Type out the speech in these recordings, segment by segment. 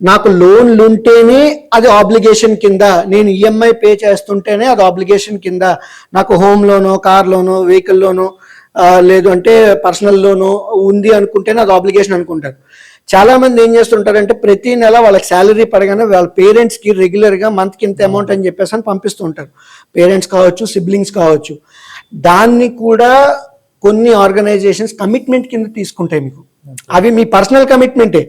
నాకు లోన్లు ఉంటేనే అది ఆబ్లిగేషన్ కింద నేను ఈఎంఐ పే చేస్తుంటేనే అది ఆబ్లిగేషన్ కింద. నాకు home loan car loan vehicle loan లేదు అంటే పర్సనల్ లోను ఉంది అనుకుంటేనే అది ఆబ్లిగేషన్ అనుకుంటారు. చాలా మంది ఏం చేస్తుంటారంటే ప్రతి నెల వాళ్ళకి శాలరీ పడగానే వాళ్ళ పేరెంట్స్కి రెగ్యులర్గా మంత్కి మంత్ ఇంత అమౌంట్ అని చెప్పేసి అని పంపిస్తూ ఉంటారు. పేరెంట్స్ కావచ్చు సిబ్లింగ్స్ కావచ్చు. దాన్ని కూడా కొన్ని ఆర్గనైజేషన్స్ కమిట్మెంట్ కింద తీసుకుంటాయి మీకు. అవి మీ పర్సనల్ కమిట్మెంటే.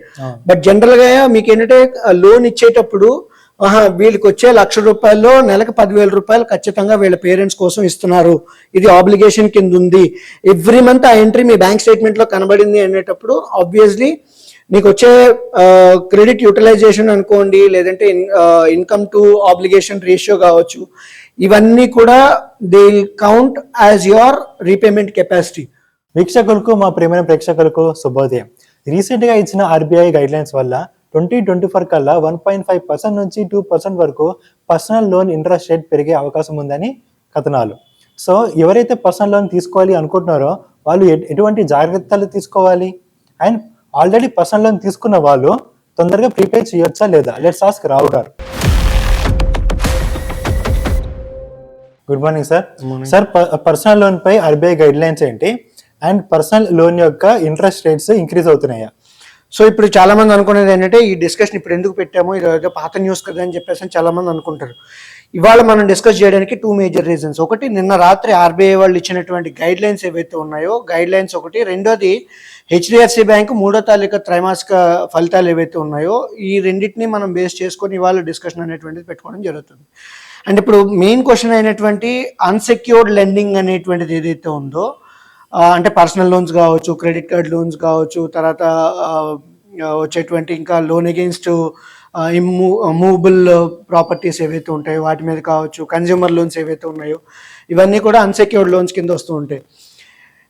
బట్ జనరల్గా మీకు ఏంటంటే లోన్ ఇచ్చేటప్పుడు ఆహా, వీళ్ళకి వచ్చే లక్ష రూపాయల్లో నెలకు పదివేల రూపాయలు ఖచ్చితంగా వీళ్ళ పేరెంట్స్ కోసం ఇస్తున్నారు. ఇది ఆబ్లిగేషన్ కింద ఉంది ఎవ్రీ మంత్ ఆ ఎంట్రీ మీ బ్యాంక్ స్టేట్మెంట్లో కనబడింది అనేటప్పుడు ఆబ్వియస్లీ మీకు వచ్చే క్రెడిట్ యూటిలైజేషన్ అనుకోండి లేదంటే ఇన్కమ్ టు ఆబ్లిగేషన్ రేషియో కావచ్చు ఇవన్నీ కూడా they count as your repayment capacity వీక్షకులకు మా ప్రియమైన ప్రేక్షకులకు శుభోదయం. రీసెంట్గా ఇచ్చిన ఆర్బీఐ గైడ్ లైన్స్ వల్ల ట్వంటీ ట్వంటీ ఫోర్ కల్లా వన్ పాయింట్ ఫైవ్ పర్సెంట్ నుంచి టూ పర్సెంట్ వరకు పర్సనల్ లోన్ ఇంట్రెస్ట్ రేట్ పెరిగే అవకాశం ఉందని కథనాలు. సో ఎవరైతే పర్సనల్ లోన్ తీసుకోవాలి అనుకుంటున్నారో వాళ్ళు ఎటువంటి జాగ్రత్తలు తీసుకోవాలి? అండ్ ఆల్రెడీ పర్సనల్ లోన్ తీసుకున్న వాళ్ళు తొందరగా ప్రీపే చేయొచ్చా లేదా? లెట్స్ ఆస్క్ రావు గారు. Good morning sir sir personal loan పై ఆర్బీఐ గైడ్ లైన్స్ ఏంటి? అండ్ పర్సనల్ లోన్ యొక్క ఇంట్రెస్ట్ రేట్స్ ఇంక్రీజ్ అవుతున్నాయా. సో ఇప్పుడు చాలా మంది అనుకునేది ఏంటంటే ఈ డిస్కషన్ ఇప్పుడు ఎందుకు పెట్టాము? ఇది పాత న్యూస్ కదా అని చెప్పేసి అని చాలా మంది అనుకుంటారు. ఇవాళ మనం డిస్కస్ చేయడానికి టూ మేజర్ రీజన్స్ ఒకటి నిన్న రాత్రి ఆర్బీఐ వాళ్ళు ఇచ్చినటువంటి గైడ్ లైన్స్ ఏవైతే ఉన్నాయో గైడ్ లైన్స్ ఒకటి. రెండోది హెచ్డిఎఫ్సి బ్యాంక్ మూడో తాలూకా త్రైమాసిక ఫలితాలు ఏవైతే ఉన్నాయో ఈ రెండింటిని మనం బేస్ చేసుకొని ఇవాళ డిస్కషన్ అనేటువంటిది పెట్టుకోవడం జరుగుతుంది. అండ్ ఇప్పుడు మెయిన్ క్వశ్చన్ అయినటువంటి అన్సెక్యూర్డ్ లెండింగ్ అనేటువంటిది ఏదైతే ఉందో అంటే పర్సనల్ లోన్స్ కావచ్చు క్రెడిట్ కార్డ్ లోన్స్ కావచ్చు తర్వాత వచ్చేటువంటి ఇంకా లోన్ అగెయిన్స్ట్ మూవబుల్ ప్రాపర్టీస్ ఏవైతే ఉంటాయో వాటి మీద కావచ్చు కన్జ్యూమర్ లోన్స్ ఏవైతే ఉన్నాయో ఇవన్నీ కూడా అన్సెక్యూర్డ్ లోన్స్ కింద వస్తూ ఉంటాయి.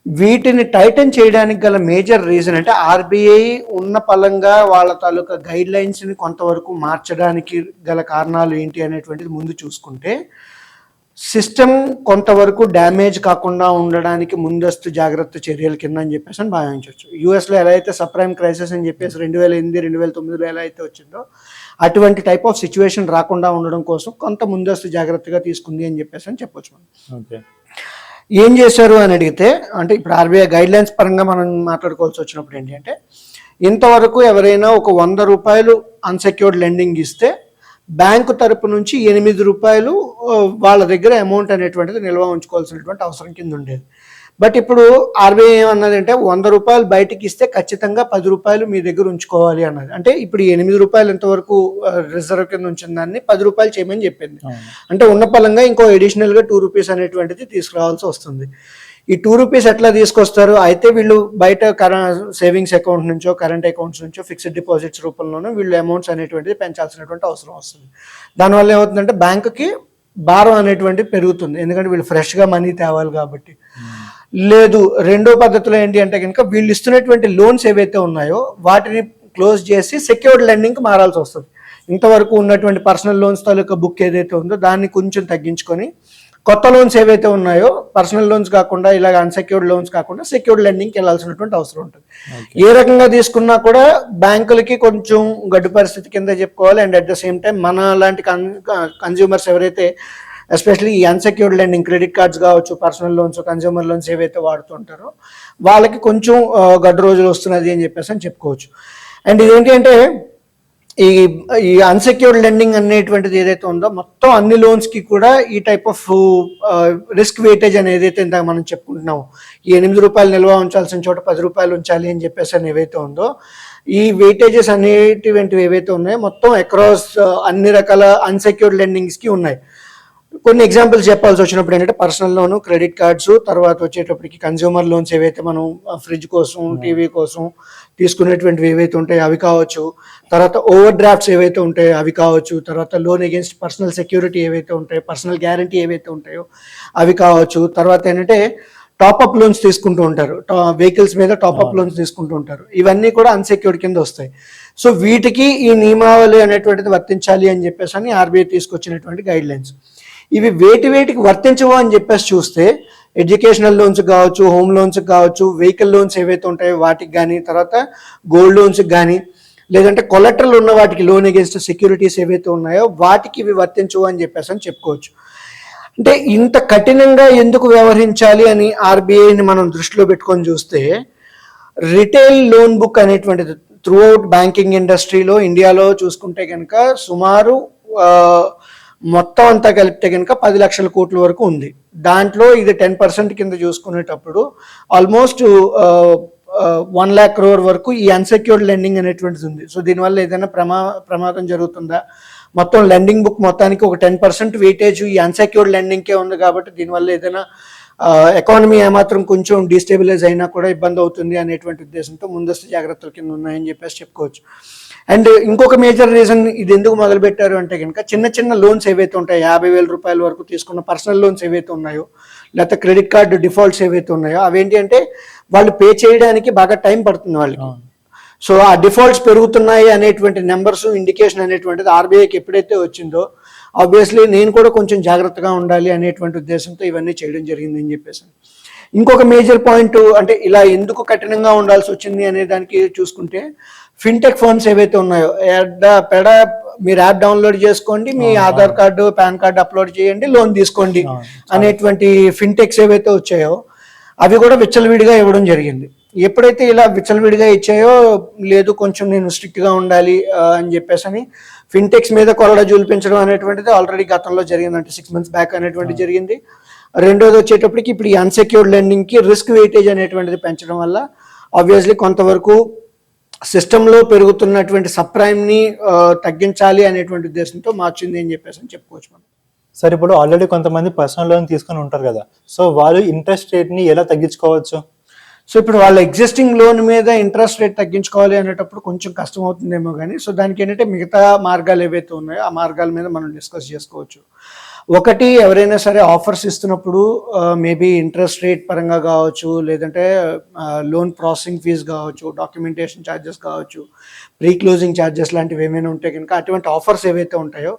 వీటిని టైటన్ చేయడానికి గల మేజర్ రీజన్ అంటే ఆర్బీఐ ఉన్న పలంగా వాళ్ళ తాలూకా గైడ్ లైన్స్ని కొంతవరకు మార్చడానికి గల కారణాలు ఏంటి అనేటువంటిది ముందు చూసుకుంటే సిస్టమ్ కొంతవరకు డ్యామేజ్ కాకుండా ఉండడానికి ముందస్తు జాగ్రత్త చర్యల కింద అని చెప్పేసి అని భావించవచ్చు. యూఎస్లో ఎలా అయితే సప్రైమ్ క్రైసిస్ అని చెప్పేసి రెండు వేల ఎనిమిది రెండు వేల తొమ్మిదిలో ఎలా అయితే వచ్చిందో అటువంటి టైప్ ఆఫ్ సిచ్యువేషన్ రాకుండా ఉండడం కోసం కొంత ముందస్తు జాగ్రత్తగా తీసుకుంది అని చెప్పేసి అని చెప్పొచ్చు మనం. ఓకే. ఏం చేశారు అని అడిగితే అంటే ఇప్పుడు ఆర్బీఐ గైడ్ లైన్స్ పరంగా మనం మాట్లాడుకోవాల్సి వచ్చినప్పుడు ఏంటి అంటే ఇంతవరకు ఎవరైనా ఒక వంద రూపాయలు అన్సెక్యూర్డ్ లెండింగ్ ఇస్తే బ్యాంకు తరపు నుంచి ఎనిమిది రూపాయలు వాళ్ళ దగ్గర అమౌంట్ అనేటువంటిది నిల్వ ఉంచుకోవాల్సినటువంటి అవసరం కింద ఉండేది. బట్ ఇప్పుడు ఆర్బీఐ ఏమన్నదంటే వంద రూపాయలు బయటికి ఇస్తే ఖచ్చితంగా పది రూపాయలు మీ దగ్గర ఉంచుకోవాలి అన్నది. అంటే ఇప్పుడు ఎనిమిది రూపాయలు ఎంతవరకు రిజర్వ్ కింద ఉంచిన దాన్ని పది రూపాయలు చేయమని చెప్పింది. అంటే ఉన్న పలంగా ఇంకో అడిషనల్గా టూ రూపీస్ అనేటువంటిది తీసుకురావాల్సి వస్తుంది. ఈ టూ రూపీస్ ఎట్లా తీసుకొస్తారు? అయితే వీళ్ళు బయట సేవింగ్స్ అకౌంట్ నుంచో కరెంట్ అకౌంట్స్ నుంచో ఫిక్స్డ్ డిపాజిట్స్ రూపంలోనూ వీళ్ళు అమౌంట్స్ అనేటువంటిది పెంచాల్సినటువంటి అవసరం వస్తుంది. దానివల్ల ఏమవుతుందంటే బ్యాంకుకి భారం అనేటువంటి పెరుగుతుంది. ఎందుకంటే వీళ్ళు ఫ్రెష్గా మనీ తేవాలి కాబట్టి. లేదు రెండో పద్ధతిలో ఏంటి అంటే కనుక వీళ్ళు ఇస్తున్నటువంటి లోన్స్ ఏవైతే ఉన్నాయో వాటిని క్లోజ్ చేసి సెక్యూర్డ్ లెండింగ్కి మారాల్సి వస్తుంది. ఇంతవరకు ఉన్నటువంటి పర్సనల్ లోన్స్ తాలూకా బుక్ ఏదైతే ఉందో దాన్ని కొంచెం తగ్గించుకొని కొత్త లోన్స్ ఏవైతే ఉన్నాయో పర్సనల్ లోన్స్ కాకుండా ఇలాగ అన్సెక్యూర్డ్ లోన్స్ కాకుండా సెక్యూర్డ్ లెండింగ్కి వెళ్ళాల్సినటువంటి అవసరం ఉంటుంది. ఏ రకంగా తీసుకున్నా కూడా బ్యాంకులకి కొంచెం గడ్డు పరిస్థితి కింద చెప్పుకోవాలి. And at the same time మన లాంటి కన్జ్యూమర్స్ ఎవరైతే ఎస్పెషల్లీ ఈ అన్సెక్యూర్డ్ లెండింగ్ క్రెడిట్ కార్డ్స్ కావచ్చు పర్సనల్ లోన్స్ కన్జ్యూమర్ లోన్స్ ఏవైతే వాడుతుంటారో వాళ్ళకి కొంచెం గడ్డు రోజులు వస్తున్నది అని చెప్పేసి అని చెప్పుకోవచ్చు. అండ్ ఇదేంటి అంటే ఈ ఈ అన్సెక్యూర్డ్ లెండింగ్ అనేటువంటిది ఏదైతే ఉందో మొత్తం అన్ని లోన్స్కి కూడా ఈ టైప్ ఆఫ్ రిస్క్ వెయిటేజ్ అనేది ఏదైతే ఇందాక మనం చెప్పుకుంటున్నాము ఈ ఎనిమిది రూపాయలు నిల్వ ఉంచాల్సిన చోట పది రూపాయలు ఉంచాలి అని చెప్పేసి అని ఏవైతే ఉందో ఈ వెయిటేజెస్ అనేటివంటివి ఏవైతే ఉన్నాయో మొత్తం అక్రాస్ అన్ని రకాల అన్సెక్యూర్డ్ లెండింగ్స్కి ఉన్నాయి. కొన్ని ఎగ్జాంపుల్స్ చెప్పాల్సి వచ్చినప్పుడు ఏంటంటే పర్సనల్ లోన్ క్రెడిట్ కార్డ్స్ తర్వాత వచ్చేటప్పటికి కన్జ్యూమర్ లోన్స్ ఏవైతే మనం ఫ్రిడ్జ్ కోసం టీవీ కోసం తీసుకునేటువంటివి ఏవైతే ఉంటాయో అవి కావచ్చు తర్వాత ఓవర్ డ్రాఫ్ట్స్ ఏవైతే ఉంటాయో అవి కావచ్చు తర్వాత లోన్ అగేన్స్ట్ పర్సనల్ సెక్యూరిటీ ఏవైతే ఉంటాయో పర్సనల్ గ్యారంటీ ఏవైతే ఉంటాయో అవి కావచ్చు. తర్వాత ఏంటంటే టాప్అప్ లోన్స్ తీసుకుంటూ ఉంటారు. వెహికల్స్ మీద టాప్అప్ లోన్స్ తీసుకుంటూ ఉంటారు. ఇవన్నీ కూడా అన్సెక్యూర్డ్ కింద వస్తాయి. సో వీటికి ఈ నియమావళి అనేటువంటిది వర్తించాలి అని చెప్పేసి అని ఆర్బీఐ తీసుకొచ్చినటువంటి గైడ్ లైన్స్ ఇవి వేటి వేటికి వర్తించవు అని చెప్పేసి చూస్తే ఎడ్యుకేషనల్ లోన్స్ కావచ్చు హోమ్ లోన్స్ కావచ్చు వెహికల్ లోన్స్ ఏవైతే ఉంటాయో వాటికి కానీ తర్వాత గోల్డ్ లోన్స్కి కానీ లేదంటే కొలెక్టర్లు ఉన్న వాటికి లోన్ అగేన్స్ట్ సెక్యూరిటీస్ ఏవైతే ఉన్నాయో వాటికి ఇవి వర్తించవు అని చెప్పేసి అని చెప్పుకోవచ్చు. అంటే ఇంత కఠినంగా ఎందుకు వ్యవహరించాలి అని ఆర్బీఐని మనం దృష్టిలో పెట్టుకొని చూస్తే రిటైల్ లోన్ బుక్ అనేటువంటిది త్రూ అవుట్ బ్యాంకింగ్ ఇండస్ట్రీలో ఇండియాలో చూసుకుంటే కనుక సుమారు మొత్తం అంతా కలిపితే కనుక పది లక్షల కోట్ల వరకు ఉంది. దాంట్లో ఇది టెన్ పర్సెంట్ కింద చూసుకునేటప్పుడు ఆల్మోస్ట్ వన్ ల్యాక్ క్రోర్ వరకు ఈ అన్సెక్యూర్డ్ లెండింగ్ అనేటువంటిది ఉంది. సో దీనివల్ల ఏదైనా ప్రమా ప్రమాదం జరుగుతుందా? మొత్తం లెండింగ్ బుక్ మొత్తానికి ఒక టెన్ పర్సెంట్ వెయిటేజ్ ఈ అన్సెక్యూర్డ్ లెండింగ్కే ఉంది కాబట్టి దీనివల్ల ఏదైనా ఎకానమీ ఏమాత్రం కొంచెం డిస్టెబిలైజ్ అయినా కూడా ఇబ్బంది అవుతుంది అనేటువంటి ఉద్దేశంతో ముందస్తు జాగ్రత్తల కింద ఉన్నాయని చెప్పేసి చెప్పుకోవచ్చు. అండ్ ఇంకొక మేజర్ రీజన్ ఇది ఎందుకు మొదలు పెట్టారు అంటే కనుక చిన్న చిన్న లోన్స్ ఏవైతే ఉంటాయో యాభై వేల రూపాయల వరకు తీసుకున్న పర్సనల్ లోన్స్ ఏవైతే ఉన్నాయో లేకపోతే క్రెడిట్ కార్డు డిఫాల్ట్స్ ఏవైతే ఉన్నాయో అవేంటి అంటే వాళ్ళు పే చేయడానికి బాగా టైం పడుతుంది వాళ్ళకి. సో ఆ డిఫాల్ట్స్ పెరుగుతున్నాయి అనేటువంటి నెంబర్స్ ఇండికేషన్ అనేటువంటిది ఆర్బీఐకి ఎప్పుడైతే వచ్చిందో ఆబ్వియస్లీ నేను కూడా కొంచెం జాగ్రత్తగా ఉండాలి అనేటువంటి ఉద్దేశంతో ఇవన్నీ చేయడం జరిగిందని చెప్పేసి. ఇంకొక మేజర్ పాయింట్ అంటే ఇలా ఎందుకు కఠినంగా ఉండాల్సి వచ్చింది అనే దానికి చూసుకుంటే ఫిన్టెక్ ఫర్మ్స్ ఏవైతే ఉన్నాయో పెడ మీరు యాప్ డౌన్లోడ్ చేసుకోండి మీ Aadhaar card PAN card upload చేయండి లోన్ తీసుకోండి అనేటువంటి ఫిన్టెక్స్ ఏవైతే వచ్చాయో అవి కూడా విచ్చలవిడిగా ఇవ్వడం జరిగింది. ఎప్పుడైతే ఇలా విచ్చలవిడిగా ఇచ్చాయో లేదు కొంచెం నేను స్ట్రిక్ట్గా ఉండాలి అని చెప్పేసి అని ఫిన్టెక్స్ మీద కొరడ చూపించడం అనేటువంటిది ఆల్రెడీ గతంలో జరిగింది అంటే సిక్స్ మంత్స్ బ్యాక్ అనేటువంటి జరిగింది. రెండోది వచ్చేటప్పటికి ఇప్పుడు ఈ అన్సెక్యూర్డ్ లెండింగ్కి రిస్క్ వెయిటేజ్ అనేటువంటిది పెంచడం వల్ల ఆబ్వియస్లీ కొంతవరకు సిస్టంలో పెరుగుతున్నటువంటి సప్రైమ్ని ఆ, తగ్గించాలి అనేటువంటి ఉద్దేశంతో మార్చింది అని చెప్పేసి అని చెప్పుకోవచ్చు మనం. సార్ ఇప్పుడు ఆల్రెడీ కొంతమంది పర్సనల్ లోన్ తీసుకొని ఉంటారు కదా. సో వాళ్ళు ఇంట్రెస్ట్ రేట్ని ఎలా తగ్గించుకోవచ్చు? సో ఇప్పుడు వాళ్ళ ఎగ్జిస్టింగ్ లోన్ మీద ఇంట్రెస్ట్ రేట్ తగ్గించుకోవాలి అనేటప్పుడు కొంచెం కష్టం అవుతుందేమో కానీ సో దానికి ఏంటంటే మిగతా మార్గాలు ఏవైతే ఉన్నాయో ఆ మార్గాల మీద మనం డిస్కస్ చేసుకోవచ్చు. ఒకటి ఎవరైనా సరే ఆఫర్స్ ఇస్తున్నప్పుడు మేబీ ఇంట్రెస్ట్ రేట్ పరంగా కావచ్చు లేదంటే లోన్ ప్రాసెసింగ్ ఫీజు కావచ్చు డాక్యుమెంటేషన్ ఛార్జెస్ కావచ్చు ప్రీ క్లోజింగ్ ఛార్జెస్ లాంటివి ఏమైనా ఉంటే కనుక అటువంటి ఆఫర్స్ ఏవైతే ఉంటాయో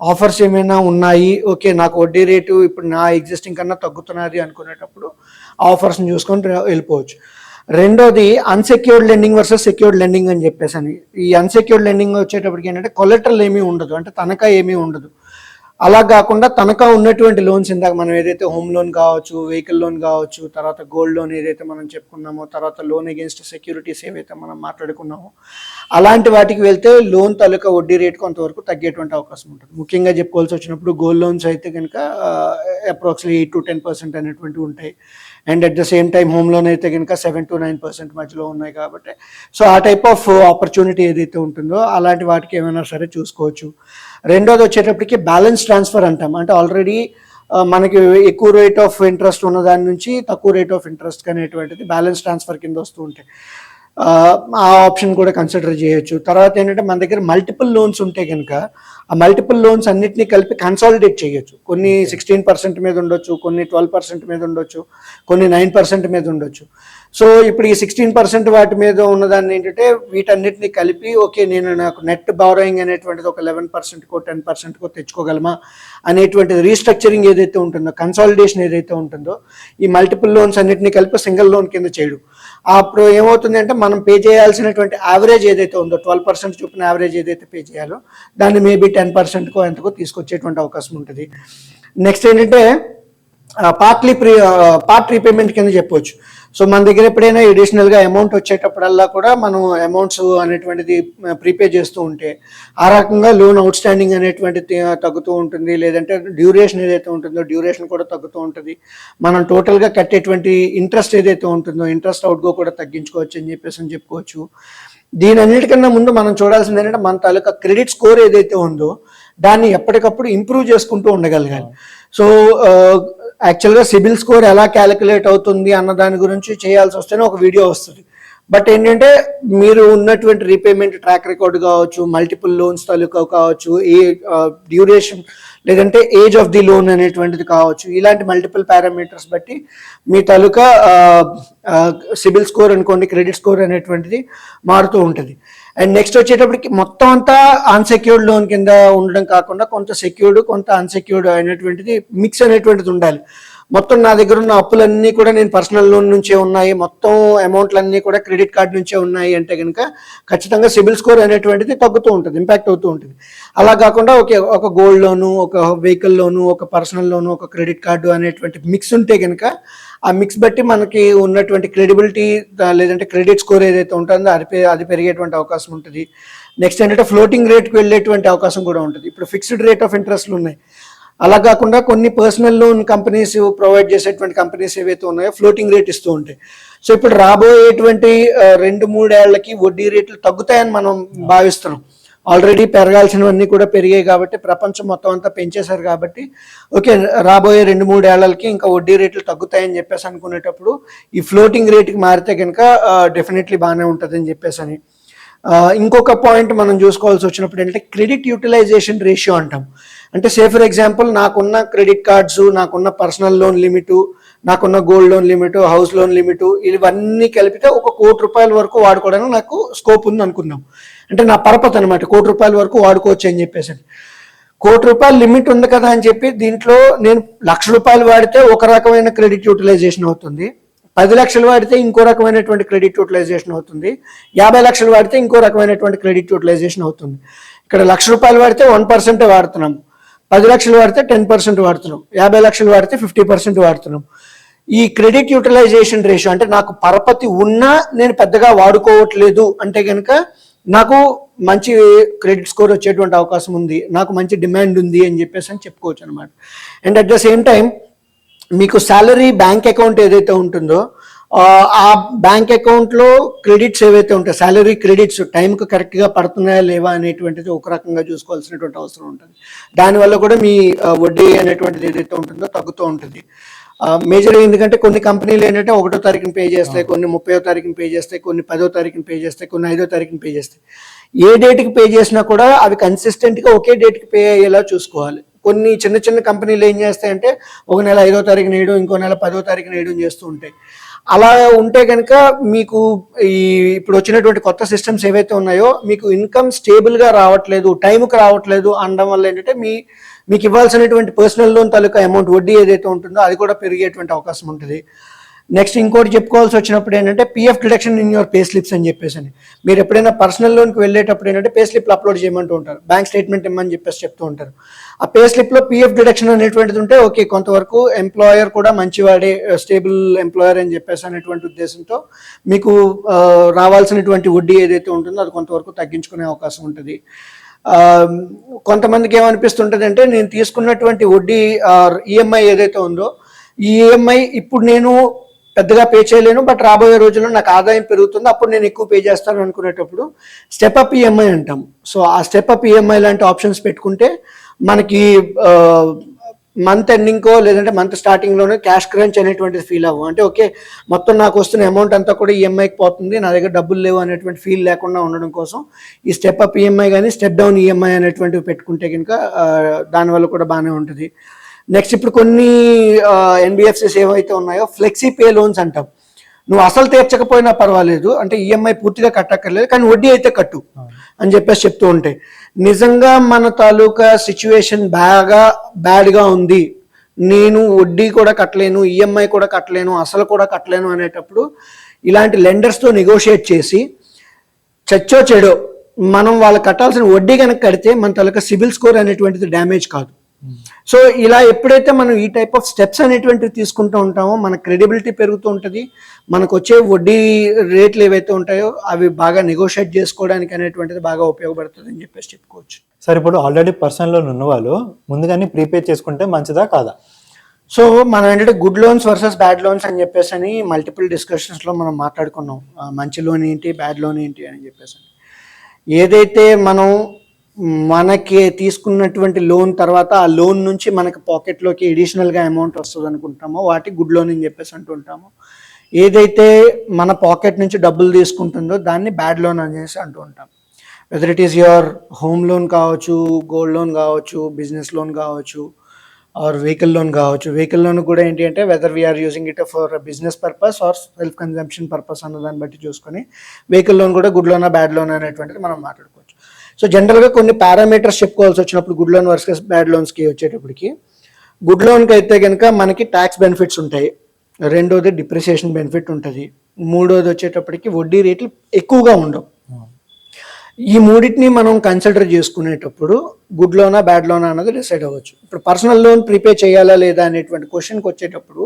ఆఫర్స్ ఏమైనా ఉన్నాయి? ఓకే నాకు వడ్డీ రేటు ఇప్పుడు నా ఎగ్జిస్టింగ్ కన్నా తగ్గుతున్నది అనుకునేటప్పుడు ఆఫర్స్ని చూసుకొని వెళ్ళిపోవచ్చు. రెండోది unsecured lending versus secured lending అని చెప్పేసి అని. ఈ అన్సెక్యూర్డ్ లెండింగ్ వచ్చేటప్పటికి ఏంటంటే కొలెటర్లు ఏమీ ఉండదు. అంటే తనఖా ఏమీ ఉండదు. అలా కాకుండా తనఖా ఉన్నటువంటి లోన్స్ ఇందాక మనం ఏదైతే హోమ్ లోన్ కావచ్చు వెహికల్ లోన్ కావచ్చు తర్వాత గోల్డ్ లోన్ ఏదైతే మనం చెప్పుకున్నామో తర్వాత లోన్ అగేన్స్ట్ సెక్యూరిటీస్ ఏవైతే మనం మాట్లాడుకున్నామో అలాంటి వాటికి వెళ్తే లోన్ తాలూకా వడ్డీ రేట్ కొంతవరకు తగ్గేటువంటి అవకాశం ఉంటుంది. ముఖ్యంగా చెప్పుకోవాల్సి వచ్చినప్పుడు గోల్డ్ లోన్స్ అయితే కనుక approximately eight to ten percent అనేటువంటివి ఉంటాయి. And at the same time home loan అయితే కనుక సెవెన్ టు నైన్ పర్సెంట్ మధ్యలో ఉన్నాయి కాబట్టి. సో ఆ టైప్ ఆఫ్ ఆపర్చునిటీ ఏదైతే ఉంటుందో అలాంటి వాటికి ఏమైనా సరే చూసుకోవచ్చు. రెండోది వచ్చేటప్పటికి బ్యాలెన్స్ ట్రాన్స్ఫర్ అంటాం. అంటే ఆల్రెడీ మనకి ఎక్కువ రేట్ ఆఫ్ ఇంట్రెస్ట్ ఉన్న దాని నుంచి తక్కువ రేట్ ఆఫ్ ఇంట్రెస్ట్ అనేటువంటిది బ్యాలెన్స్ ట్రాన్స్ఫర్ కింద వస్తూ ఉంటాయి. ఆ, ఆప్షన్ కూడా కన్సిడర్ చేయొచ్చు. తర్వాత ఏంటంటే మన దగ్గర మల్టిపుల్ లోన్స్ ఉంటే కనుక ఆ మల్టిపుల్ లోన్స్ అన్నిటిని కలిపి కన్సాలిడేట్ చేయొచ్చు. కొన్ని సిక్స్టీన్ పర్సెంట్ మీద ఉండొచ్చు కొన్ని ట్వెల్వ్ పర్సెంట్ మీద ఉండొచ్చు కొన్ని నైన్ పర్సెంట్ మీద ఉండొచ్చు. సో ఇప్పుడు ఈ సిక్స్టీన్ పర్సెంట్ వాటి మీద ఉన్నదాన్ని ఏంటంటే వీటన్నిటిని కలిపి ఓకే నేను నాకు నెట్ బారోయింగ్ అనేటువంటిది ఒక లెవెన్ పర్సెంట్కో టెన్ పర్సెంట్కో తెచ్చుకోగలమా అనేటువంటిది రీస్ట్రక్చరింగ్ ఏదైతే ఉంటుందో కన్సాలిడేషన్ ఏదైతే ఉంటుందో ఈ మల్టిపుల్ లోన్స్ అన్నిటిని కలిపి సింగిల్ లోన్ కింద చేయడు. అప్పుడు ఏమవుతుంది అంటే మనం పే చేయాల్సినటువంటి యావరేజ్ ఏదైతే ఉందో ట్వెల్వ్ పర్సెంట్ చొప్పున యావరేజ్ ఏదైతే పే చేయాలో దాన్ని మేబీ టెన్ పర్సెంట్కో ఎంతకో తీసుకొచ్చేటువంటి అవకాశం ఉంటుంది. నెక్స్ట్ ఏంటంటే పార్ట్లీ ప్రీ పార్ట్ రీపేమెంట్ కింద చెప్పవచ్చు సో మన దగ్గర ఎప్పుడైనా ఎడిషనల్గా అమౌంట్ వచ్చేటప్పుడల్లా కూడా మనం అమౌంట్స్ అనేటువంటిది ప్రీపే చేస్తూ ఉంటే ఆ రకంగా లోన్ అవుట్ స్టాండింగ్ అనేటువంటిది తగ్గుతూ ఉంటుంది. లేదంటే డ్యూరేషన్ ఏదైతే ఉంటుందో డ్యూరేషన్ కూడా తగ్గుతూ ఉంటుంది. మనం టోటల్గా కట్టేటువంటి ఇంట్రెస్ట్ ఏదైతే ఉంటుందో ఇంట్రెస్ట్ అవుట్గో కూడా తగ్గించుకోవచ్చు అని చెప్పేసి అని చెప్పుకోవచ్చు. దీని అన్నిటికన్నా ముందు మనం చూడాల్సింది ఏంటంటే మన తాలూకా క్రెడిట్ స్కోర్ ఏదైతే ఉందో దాన్ని ఎప్పటికప్పుడు ఇంప్రూవ్ చేసుకుంటూ ఉండగలగాలి. సో యాక్చువల్గా సిబిల్ స్కోర్ ఎలా క్యాలిక్యులేట్ అవుతుంది అన్న దాని గురించి చేయాల్సి వస్తేనే ఒక వీడియో వస్తుంది. బట్ ఏంటంటే మీరు ఉన్నటువంటి రీపేమెంట్ ట్రాక్ రికార్డ్ కావచ్చు మల్టిపుల్ లోన్స్ తాలూకా కావచ్చు ఏ డ్యూరేషన్ లేదంటే ఏజ్ ఆఫ్ ది లోన్ అనేటువంటిది కావచ్చు ఇలాంటి మల్టిపుల్ పారామీటర్స్ బట్టి మీ తాలూకా సిబిల్ స్కోర్ అనుకోండి క్రెడిట్ స్కోర్ అనేటువంటిది మారుతూ ఉంటుంది. అండ్ నెక్స్ట్ వచ్చేటప్పటికి మొత్తం అంతా అన్సెక్యూర్డ్ లోన్ కింద ఉండడం కాకుండా కొంత సెక్యూర్డ్ కొంత అన్సెక్యూర్డ్ అయినటువంటిది మిక్స్ అనేటువంటిది ఉండాలి. మొత్తం నా దగ్గర ఉన్న అప్పులన్నీ కూడా నేను పర్సనల్ లోన్ నుంచే ఉన్నాయి. మొత్తం అమౌంట్లన్నీ కూడా క్రెడిట్ కార్డ్ నుంచే ఉన్నాయి అంటే కనుక ఖచ్చితంగా సిబిల్ స్కోర్ అనేటువంటిది తగ్గుతూ ఉంటుంది ఇంపాక్ట్ అవుతూ ఉంటుంది. అలా కాకుండా ఓకే ఒక గోల్డ్ లోను ఒక వెహికల్ లోను ఒక పర్సనల్ లోను ఒక క్రెడిట్ కార్డు అనేటువంటి మిక్స్ ఉంటే కనుక ఆ మిక్స్ బట్టి మనకి ఉన్నటువంటి క్రెడిబిలిటీ లేదంటే క్రెడిట్ స్కోర్ ఏదైతే ఉంటుందో అది అది పెరిగేటువంటి అవకాశం ఉంటుంది. నెక్స్ట్ ఏంటంటే ఫ్లోటింగ్ రేట్కి వెళ్ళేటువంటి అవకాశం కూడా ఉంటుంది. ఇప్పుడు ఫిక్స్డ్ రేట్ ఆఫ్ ఇంట్రెస్ట్లు ఉన్నాయి. అలా కాకుండా కొన్ని పర్సనల్ లోన్ కంపెనీస్ ప్రొవైడ్ చేసేటువంటి కంపెనీస్ ఏవైతే ఉన్నాయో ఫ్లోటింగ్ రేట్ ఇస్తూ ఉంటాయి. సో ఇప్పుడు రాబోయేటువంటి రెండు మూడేళ్ళకి వడ్డీ రేట్లు తగ్గుతాయని మనం భావిస్తున్నాం. ఆల్రెడీ పెరగాల్సినవన్నీ కూడా పెరిగాయి కాబట్టి ప్రపంచం మొత్తం అంతా పెంచేశారు కాబట్టి ఓకే రాబోయే రెండు మూడు ఏళ్ళకి ఇంకా వడ్డీ రేట్లు తగ్గుతాయని చెప్పేసి అనుకునేటప్పుడు ఈ ఫ్లోటింగ్ రేట్కి మారితే కనుక డెఫినెట్లీ బాగానే ఉంటుందని చెప్పేసి అని ఇంకొక పాయింట్ మనం చూసుకోవాల్సి వచ్చినప్పుడు ఏంటంటే క్రెడిట్ యూటిలైజేషన్ రేషియో అంటాం. అంటే సే ఫర్ ఎగ్జాంపుల్ నాకున్న క్రెడిట్ కార్డ్స్ నాకున్న పర్సనల్ లోన్ లిమిటు నాకున్న gold loan limit house loan limit ఇవన్నీ కలిపితే ఒక కోటి రూపాయల వరకు వాడుకోవడానికి నాకు స్కోప్ ఉంది అనుకున్నాం. అంటే నా పరపతి అనమాట కోటి రూపాయల వరకు వాడుకోవచ్చు అని చెప్పేసి. కోటి రూపాయల లిమిట్ ఉంది కదా అని చెప్పి దీంట్లో నేను లక్ష రూపాయలు వాడితే ఒక రకమైన క్రెడిట్ యూటిలైజేషన్ అవుతుంది. పది లక్షలు వాడితే ఇంకో రకమైనటువంటి క్రెడిట్ యూటిలైజేషన్ అవుతుంది. యాభై లక్షలు వాడితే ఇంకో రకమైనటువంటి క్రెడిట్ యూటిలైజేషన్ అవుతుంది. ఇక్కడ లక్ష రూపాయలు వాడితే వన్ పర్సెంటే వాడుతున్నాం. పది లక్షలు వాడితే టెన్ పర్సెంట్ వాడుతున్నాం. యాభై లక్షలు వాడితే ఫిఫ్టీ పర్సెంట్ వాడుతున్నాం. ఈ క్రెడిట్ యూటిలైజేషన్ రేషియో అంటే నాకు పరపతి ఉన్నా నేను పెద్దగా వాడుకోవట్లేదు అంటే కనుక నాకు మంచి క్రెడిట్ స్కోర్ వచ్చేటువంటి అవకాశం ఉంది. నాకు మంచి డిమాండ్ ఉంది అని చెప్పేసి అని చెప్పుకోవచ్చు అనమాట and at the same time మీకు శాలరీ బ్యాంక్ అకౌంట్ ఏదైతే ఉంటుందో ఆ, బ్యాంక్ అకౌంట్లో క్రెడిట్స్ ఏవైతే ఉంటాయి సాలరీ క్రెడిట్స్ టైంకి కరెక్ట్గా పడుతున్నాయా లేవా అనేటువంటిది ఒక రకంగా చూసుకోవాల్సినటువంటి అవసరం ఉంటుంది. దానివల్ల కూడా మీ వడ్డీ అనేటువంటిది ఏదైతే ఉంటుందో తగ్గుతూ ఉంటుంది. మేజర్ ఎందుకంటే కొన్ని కంపెనీలు ఏంటంటే ఒకటో తారీఖున పే చేస్తాయి కొన్ని ముప్పయో తారీఖున పే చేస్తాయి కొన్ని పదో తారీఖున పే చేస్తాయి కొన్ని ఐదో తారీఖున పే చేస్తాయి. ఏ డేట్కి పే చేసినా కూడా అవి కన్సిస్టెంట్గా ఒకే డేట్కి పే అయ్యేలా చూసుకోవాలి. కొన్ని చిన్న చిన్న కంపెనీలు ఏం చేస్తాయంటే ఒక నెల ఐదో తారీఖున వేయడం ఇంకో నెల పదో తారీఖున వేయడం చేస్తూ ఉంటాయి. అలా ఉంటే కనుక మీకు ఈ ఇప్పుడు వచ్చినటువంటి కొత్త సిస్టమ్స్ ఏవైతే ఉన్నాయో మీకు ఇన్కమ్ స్టేబుల్గా రావట్లేదు టైంకి రావట్లేదు అనడం వల్ల ఏంటంటే మీ మీకు ఇవ్వాల్సినటువంటి పర్సనల్ లోన్ తాలూకా అమౌంట్ వడ్డీ ఏదైతే ఉంటుందో అది కూడా పెరిగేటువంటి అవకాశం ఉంటుంది. నెక్స్ట్ ఇంకోటి చెప్పుకోవాల్సి వచ్చినప్పుడు ఏంటంటే PF deduction in your pay slips అని చెప్పేసి అని. మీరు ఎప్పుడైనా పర్సనల్ లోన్కి వెళ్ళేటప్పుడు ఏంటంటే పే స్లిప్లు అప్లోడ్ చేయమంటూ ఉంటారు. బ్యాంక్ స్టేట్మెంట్ ఇమ్మని చెప్పేసి చెప్తూ ఉంటారు. ఆ పే స్లిప్లో పిఎఫ్ డిడక్షన్ అనేటువంటిది ఉంటే ఓకే కొంతవరకు ఎంప్లాయర్ కూడా మంచివాడే uh, స్టేబుల్ ఎంప్లాయర్ అని చెప్పేసి అనేటువంటి ఉద్దేశంతో మీకు uh, రావాల్సినటువంటి వడ్డీ ఏదైతే ఉంటుందో అది కొంతవరకు తగ్గించుకునే అవకాశం ఉంటుంది. Um, కొంతమందికి ఏమనిపిస్తుంటుంది అంటే నేను తీసుకున్నటువంటి వడ్డీ uh, ఈఎంఐ ఏదైతే ఉందో ఈ ఈఎంఐ ఇప్పుడు నేను పెద్దగా పే చేయలేను బట్ రాబోయే రోజుల్లో నాకు ఆదాయం పెరుగుతుంది అప్పుడు నేను ఎక్కువ పే చేస్తాను అనుకునేటప్పుడు స్టెప్ అప్ ఈఎంఐ అంటాం. సో ఆ స్టెప్ అప్ ఈఎంఐ లాంటి ఆప్షన్స్ పెట్టుకుంటే మనకి మంత్ ఎండింగ్కో లేదంటే మంత్ స్టార్టింగ్లోనే క్యాష్ క్రంచ్ అనేటువంటిది ఫీల్ అవ్వం. అంటే ఓకే మొత్తం నాకు వస్తున్న అమౌంట్ అంతా కూడా ఈఎంఐకి పోతుంది నా దగ్గర డబ్బులు లేవు అనేటువంటి ఫీల్ లేకుండా ఉండడం కోసం ఈ స్టెప్ అప్ ఈఎంఐ కానీ స్టెప్ డౌన్ ఈఎంఐ అనేటువంటివి పెట్టుకుంటే కనుక దానివల్ల కూడా బాగానే ఉంటుంది. నెక్స్ట్ ఇప్పుడు కొన్ని ఎన్బిఎఫ్సిస్ ఏవైతే ఉన్నాయో ఫ్లెక్సీ పే లోన్స్ అంటాం. నువ్వు అసలు తీర్చకపోయినా పర్వాలేదు అంటే ఈఎంఐ పూర్తిగా కట్టక్కర్లేదు కానీ వడ్డీ అయితే కట్టు అని చెప్పేసి చెప్తూ ఉంటాయి నిజంగా మన తాలూకా సిచ్యువేషన్ బాగా బ్యాడ్గా ఉంది. నేను వడ్డీ కూడా కట్టలేను ఈఎంఐ కూడా కట్టలేను అసలు కూడా కట్టలేను అనేటప్పుడు ఇలాంటి లెండర్స్తో నెగోషియేట్ చేసి చచ్చో చెడో మనం వాళ్ళు కట్టాల్సిన వడ్డీ కనుక కడితే మన తాలూకా సిబిల్ స్కోర్ అనేటువంటిది డ్యామేజ్ కాదు. సో ఇలా ఎప్పుడైతే మనం ఈ టైప్ ఆఫ్ స్టెప్స్ అనేటువంటివి తీసుకుంటూ ఉంటామో మన క్రెడిబిలిటీ పెరుగుతూ ఉంటుంది. మనకు వచ్చే వడ్డీ రేట్లు ఏవైతే ఉంటాయో అవి బాగా నెగోషియేట్ చేసుకోవడానికి అనేటువంటిది బాగా ఉపయోగపడుతుంది అని చెప్పేసి చెప్పుకోవచ్చు. సార్ ఇప్పుడు ఆల్రెడీ పర్సనల్ లోన్ ఉన్న వాళ్ళు ముందుగానే ప్రీపే చేసుకుంటే మంచిదా కాదా? సో మనం ఏంటంటే good loans versus bad loans అని చెప్పేసి అని మల్టిపుల్ డిస్కషన్స్లో మనం మాట్లాడుకున్నాం. మంచి లోన్ ఏంటి బ్యాడ్ లోన్ ఏంటి అని చెప్పేసి అని. ఏదైతే మనం మనకి తీసుకున్నటువంటి లోన్ తర్వాత ఆ లోన్ నుంచి మనకి పాకెట్లోకి ఎడిషనల్గా అమౌంట్ వస్తుంది అనుకుంటామో వాటి గుడ్ లోన్ అని చెప్పేసి అంటుంటాము ఏదైతే మన పాకెట్ నుంచి డబ్బులు తీసుకుంటుందో దాన్ని బ్యాడ్ లోన్ అనేసి అంటూ ఉంటాం whether it is your home loan కావచ్చు గోల్డ్ లోన్ కావచ్చు బిజినెస్ లోన్ కావచ్చు ఆర్ వెహికల్ లోన్ కావచ్చు. వెహికల్ లోన్ కూడా ఏంటి అంటే whether we are using it for business purpose or self consumption purpose అన్న దాన్ని బట్టి చూసుకొని వెహికల్ లోన్ కూడా గుడ్ లోనా బ్యాడ్ లోన్ అనేటువంటిది మనం మాట్లాడుకుంటాం. సో జనరల్గా కొన్ని పారామీటర్స్ చెప్పుకోవాల్సి వచ్చినప్పుడు గుడ్ లోన్ వర్సెస్ బ్యాడ్ లోన్స్కి వచ్చేటప్పటికి గుడ్ లోన్కి అయితే కనుక మనకి ట్యాక్స్ బెనిఫిట్స్ ఉంటాయి. రెండోది డిప్రిసియేషన్ బెనిఫిట్ ఉంటుంది. మూడోది వచ్చేటప్పటికి వడ్డీ రేట్లు ఎక్కువగా ఉండవు. ఈ మూడింటిని మనం కన్సిడర్ చేసుకునేటప్పుడు గుడ్ లోనా బ్యాడ్ లోనా అన్నది డిసైడ్ అవ్వచ్చు. ఇప్పుడు పర్సనల్ లోన్ ప్రిపేర్ చేయాలా లేదా అనేటువంటి క్వశ్చన్కి వచ్చేటప్పుడు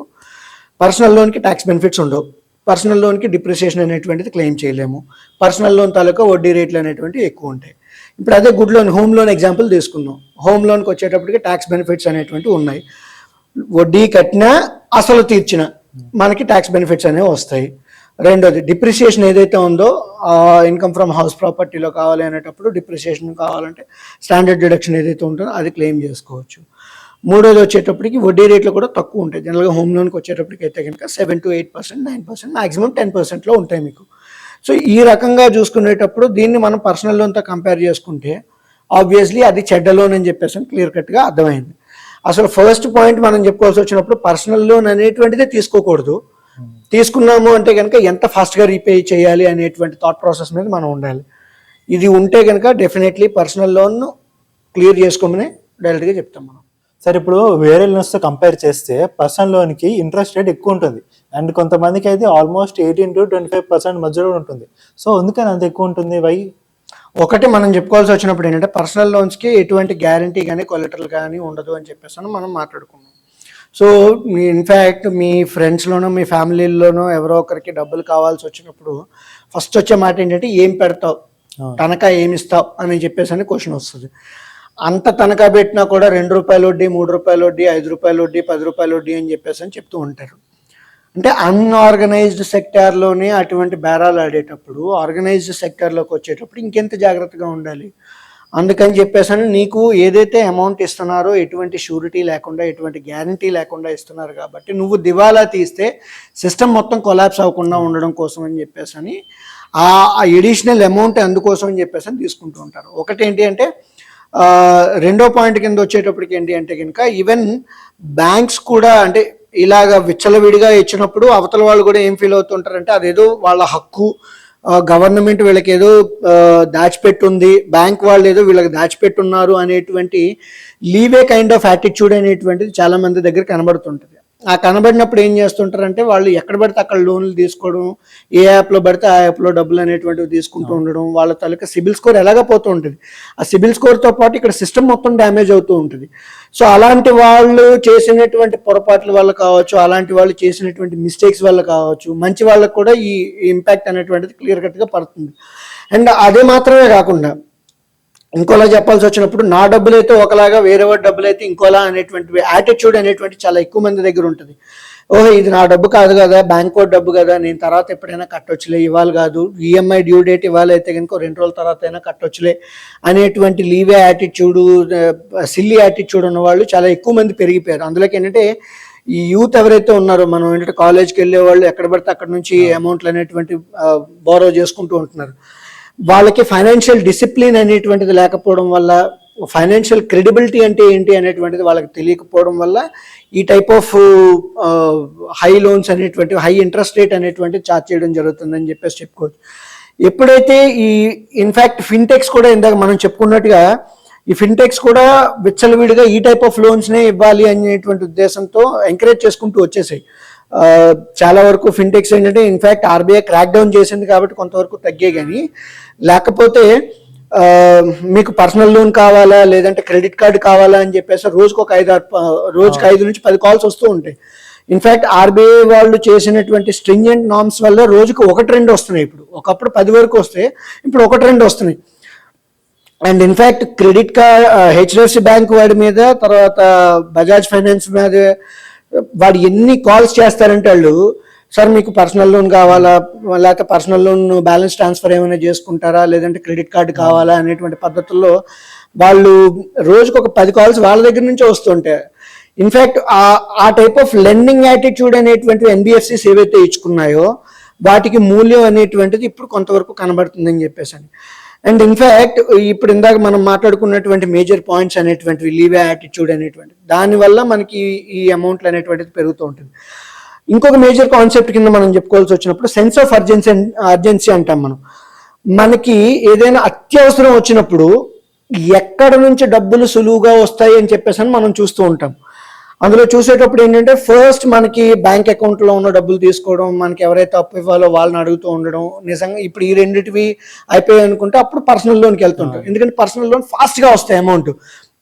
పర్సనల్ లోన్కి ట్యాక్స్ బెనిఫిట్స్ ఉండవు. పర్సనల్ లోన్కి డిప్రిసియేషన్ అనేటువంటిది క్లెయిమ్ చేయలేము. పర్సనల్ లోన్ తాలూకా వడ్డీ రేట్లు అనేటువంటివి ఎక్కువ ఉంటాయి. ఇప్పుడు అదే good loan home loan example తీసుకుందాం. హోమ్ లోన్కి వచ్చేటప్పటికి ట్యాక్స్ బెనిఫిట్స్ అనేటువంటివి ఉన్నాయి. వడ్డీ కట్టినా అసలు తీర్చిన మనకి ట్యాక్స్ బెనిఫిట్స్ అనేవి వస్తాయి. రెండోది డిప్రిసియేషన్ ఏదైతే ఉందో ఇన్కమ్ ఫ్రమ్ హౌస్ ప్రాపర్టీలో కావాలి అనేటప్పుడు డిప్రిసియేషన్ కావాలంటే స్టాండర్డ్ డిడక్షన్ ఏదైతే ఉంటుందో అది క్లెయిమ్ చేసుకోవచ్చు. మూడోది వచ్చేటప్పటికి వడ్డీ రేట్లు కూడా తక్కువ ఉంటాయి. జనరల్గా హోమ్ లోన్కి వచ్చేటప్పటికి అయితే కనుక seven to eight percent nine percent maximum ten పర్సెంట్లో ఉంటాయి మీకు. సో ఈ రకంగా చూసుకునేటప్పుడు దీన్ని మనం పర్సనల్ లోన్తో కంపేర్ చేసుకుంటే ఆబ్వియస్లీ అది చెడ్డ లోన్ అని చెప్పేసి క్లియర్ కట్గా అర్థమైంది. అసలు ఫస్ట్ పాయింట్ మనం చెప్పుకోవాల్సి వచ్చినప్పుడు పర్సనల్ లోన్ అనేటువంటిదే తీసుకోకూడదు. తీసుకున్నాము అంటే కనుక ఎంత ఫాస్ట్గా రీపే చేయాలి అనేటువంటి థాట్ ప్రాసెస్ మీద మనం ఉండాలి. ఇది ఉంటే కనుక డెఫినెట్లీ పర్సనల్ లోన్ క్లియర్ చేసుకోమని డైరెక్ట్గా చెప్తాం మనం. సరే ఇప్పుడు వేరే లోన్స్తో కంపేర్ చేస్తే పర్సనల్ లోన్కి ఇంట్రెస్ట్ రేట్ ఎక్కువ ఉంటుంది. అండ్ కొంతమందికి అయితే almost eighteen to twenty five percent మధ్యలో ఉంటుంది. సో అందుకని అంత ఎక్కువ ఉంటుంది. వై? ఒకటి మనం చెప్పుకోవాల్సి వచ్చినప్పుడు ఏంటంటే పర్సనల్ లోన్స్కి ఎటువంటి గ్యారంటీ కానీ కొలెటరల్ కానీ ఉండదు అని చెప్పేసి అని మనం మాట్లాడుకున్నాం. సో మీ ఇన్ఫ్యాక్ట్ మీ ఫ్రెండ్స్లోనో మీ ఫ్యామిలీలోనో ఎవరో ఒకరికి డబ్బులు కావాల్సి వచ్చినప్పుడు ఫస్ట్ వచ్చే మాట ఏంటంటే ఏం పెడతావు? తనఖా ఏమి ఇస్తావు? అని చెప్పేసి అని క్వశ్చన్ వస్తుంది. అంత తనఖా పెట్టినా కూడా రెండు రూపాయల వడ్డీ మూడు రూపాయల వడ్డీ ఐదు రూపాయల వడ్డీ పది రూపాయల వడ్డీ అని చెప్పేసి అని చెప్తూ ఉంటారు. అంటే అన్ఆర్గనైజ్డ్ సెక్టార్లోనే అటువంటి బేరాలు ఆడేటప్పుడు ఆర్గనైజ్డ్ సెక్టార్లోకి వచ్చేటప్పుడు ఇంకెంత జాగ్రత్తగా ఉండాలి? అందుకని చెప్పేసి నీకు ఏదైతే అమౌంట్ ఇస్తున్నారో ఎటువంటి షూరిటీ లేకుండా ఎటువంటి గ్యారంటీ లేకుండా ఇస్తున్నారు కాబట్టి నువ్వు దివాలా తీస్తే సిస్టమ్ మొత్తం కొలాప్స్ అవ్వకుండా ఉండడం కోసం అని చెప్పేసి ఆ ఎడిషనల్ అమౌంట్ అందుకోసం అని చెప్పేసి అని తీసుకుంటూ ఉంటారు. ఒకటి ఏంటి అంటే రెండో పాయింట్ కింద వచ్చేటప్పటికి ఏంటి అంటే కనుక ఈవెన్ బ్యాంక్స్ కూడా అంటే ఇలాగ విచ్చలవిడిగా ఇచ్చినప్పుడు అవతల వాళ్ళు కూడా ఏం ఫీల్ అవుతుంటారంటే అదేదో వాళ్ళ హక్కు గవర్నమెంట్ వీళ్ళకి ఏదో దాచిపెట్టుంది బ్యాంక్ వాళ్ళు ఏదో వీళ్ళకి దాచిపెట్టున్నారు అనేటువంటి లీవే కైండ్ ఆఫ్ యాటిట్యూడ్ అనేటువంటిది చాలా మంది దగ్గర కనబడుతుంటుంది. ఆ కనబడినప్పుడు ఏం చేస్తుంటారంటే వాళ్ళు ఎక్కడ పడితే అక్కడ లోన్లు తీసుకోవడం ఏ యాప్లో పడితే ఆ యాప్లో డబ్బులు అనేటువంటివి తీసుకుంటూ ఉండడం వాళ్ళ తాలూకా సిబిల్ స్కోర్ ఎలాగ పోతూ ఉంటుంది. ఆ సిబిల్ స్కోర్తో పాటు ఇక్కడ సిస్టమ్ మొత్తం డ్యామేజ్ అవుతూ ఉంటుంది. సో అలాంటి వాళ్ళు చేసినటువంటి పొరపాట్ల వల్ల కావచ్చు అలాంటి వాళ్ళు చేసినటువంటి మిస్టేక్స్ వల్ల కావచ్చు మంచి వాళ్ళకు కూడా ఈ ఇంపాక్ట్ అనేటువంటిది క్లియర్ కట్గా పడుతుంది. అండ్ అదే మాత్రమే కాకుండా ఇంకోలా చెప్పాల్సి వచ్చినప్పుడు నా డబ్బులు అయితే ఒకలాగా వేరే వాడి డబ్బులు అయితే ఇంకోలా అనేటువంటి యాటిట్యూడ్ అనేటువంటి చాలా ఎక్కువ మంది దగ్గర ఉంటుంది. ఓహో ఇది నా డబ్బు కాదు కదా బ్యాంక్ కోడ్ డబ్బు కదా నేను తర్వాత ఎప్పుడైనా కట్టొచ్చులే ఇవ్వాలి కాదు ఈఎంఐ డ్యూ డేట్ ఇవ్వాలి అయితే కనుక రెండు రోజుల తర్వాత అయినా కట్టొచ్చులే అనేటువంటి లీవే యాటిట్యూడ్ సిల్లీ యాటిట్యూడ్ ఉన్న వాళ్ళు చాలా ఎక్కువ మంది పెరిగిపోయారు. అందులోకి ఏంటంటే ఈ యూత్ ఎవరైతే ఉన్నారో మనం ఏంటంటే కాలేజ్కి వెళ్ళే వాళ్ళు ఎక్కడ పడితే అక్కడ నుంచి అమౌంట్లు అనేటువంటి బోరో చేసుకుంటూ ఉంటున్నారు. వాళ్ళకి ఫైనాన్షియల్ డిసిప్లిన్ అనేటువంటిది లేకపోవడం వల్ల ఫైనాన్షియల్ క్రెడిబిలిటీ అంటే ఏంటి అనేటువంటిది వాళ్ళకి తెలియకపోవడం వల్ల ఈ టైప్ ఆఫ్ హై లోన్స్ అనేటువంటి హై ఇంట్రెస్ట్ రేట్ అనేటువంటి చార్జ్ చేయడం జరుగుతుందని చెప్పేసి చెప్పుకోవచ్చు. ఎప్పుడైతే ఈ ఇన్ఫ్యాక్ట్ ఫిన్టెక్స్ కూడా ఇందాక మనం చెప్పుకున్నట్టుగా ఈ ఫిన్టెక్స్ కూడా విచ్చలవిడిగా ఈ టైప్ ఆఫ్ లోన్స్నే ఇవ్వాలి అనేటువంటి ఉద్దేశంతో ఎంకరేజ్ చేసుకుంటూ వచ్చేసాయి. చాలా వరకు ఫిన్టెక్స్ ఏంటంటే ఇన్ఫ్యాక్ట్ ఆర్బీఐ క్రాక్ డౌన్ చేసింది కాబట్టి కొంతవరకు తగ్గే కానీ లేకపోతే మీకు పర్సనల్ లోన్ కావాలా లేదంటే క్రెడిట్ కార్డు కావాలా అని చెప్పేసి రోజుకు ఒక ఐదు రోజుకి ఐదు నుంచి పది కాల్స్ వస్తూ ఉంటాయి. ఇన్ఫ్యాక్ట్ ఆర్బీఐ వాళ్ళు చేసినటువంటి స్ట్రింజెంట్ నామ్స్ వల్ల రోజుకు ఒకటి రెండు వస్తున్నాయి ఇప్పుడు. ఒకప్పుడు పది వరకు వస్తే ఇప్పుడు ఒకటి రెండు వస్తున్నాయి. And in fact credit card HDFC bank వాడి మీద తర్వాత బజాజ్ ఫైనాన్స్ మీద వాడు ఎన్ని కాల్స్ చేస్తారంటే వాళ్ళు సార్ మీకు పర్సనల్ లోన్ కావాలా? లేకపోతే పర్సనల్ లోన్ బ్యాలెన్స్ ట్రాన్స్ఫర్ ఏమైనా చేసుకుంటారా? లేదంటే క్రెడిట్ కార్డు కావాలా? అనేటువంటి పద్ధతుల్లో వాళ్ళు రోజుకు ఒక పది కాల్స్ వాళ్ళ దగ్గర నుంచే వస్తుంటాయి ఇన్ఫ్యాక్ట్ ఆ టైప్ ఆఫ్ లెండింగ్ యాటిట్యూడ్ అనేటువంటి ఎన్బిఎఫ్సిస్ ఏవైతే ఇచ్చుకున్నాయో వాటికి మూల్యం అనేటువంటిది ఇప్పుడు కొంతవరకు కనబడుతుందని చెప్పేసి అండి అండ్ ఇన్ఫ్యాక్ట్ ఇప్పుడు ఇందాక మనం మాట్లాడుకున్నటువంటి మేజర్ పాయింట్స్ అనేటువంటివి లీవ్ యాటిట్యూడ్ అనేటువంటి దానివల్ల మనకి ఈ అమౌంట్లు అనేటువంటిది పెరుగుతూ ఉంటుంది. ఇంకొక మేజర్ కాన్సెప్ట్ కింద మనం చెప్పుకోవాల్సి వచ్చినప్పుడు సెన్స్ ఆఫ్ అర్జెన్సీ అర్జెన్సీ అంటాం మనం. మనకి ఏదైనా అత్యవసరం వచ్చినప్పుడు ఎక్కడ నుంచి డబ్బులు సులువుగా వస్తాయి అని చెప్పేసి అని మనం చూస్తూ ఉంటాం. అందులో చూసేటప్పుడు ఏంటంటే ఫస్ట్ మనకి బ్యాంక్ అకౌంట్లో ఉన్న డబ్బులు తీసుకోవడం మనకి ఎవరైతే అప్పు ఇవ్వాలో వాళ్ళని అడుగుతూ ఉండడం నిజంగా ఇప్పుడు ఈ రెండిటివి అయిపోయాయి అనుకుంటే అప్పుడు పర్సనల్ లోన్కి వెళ్తుంటాం ఎందుకంటే పర్సనల్ లోన్ ఫాస్ట్గా వస్తాయి అమౌంట్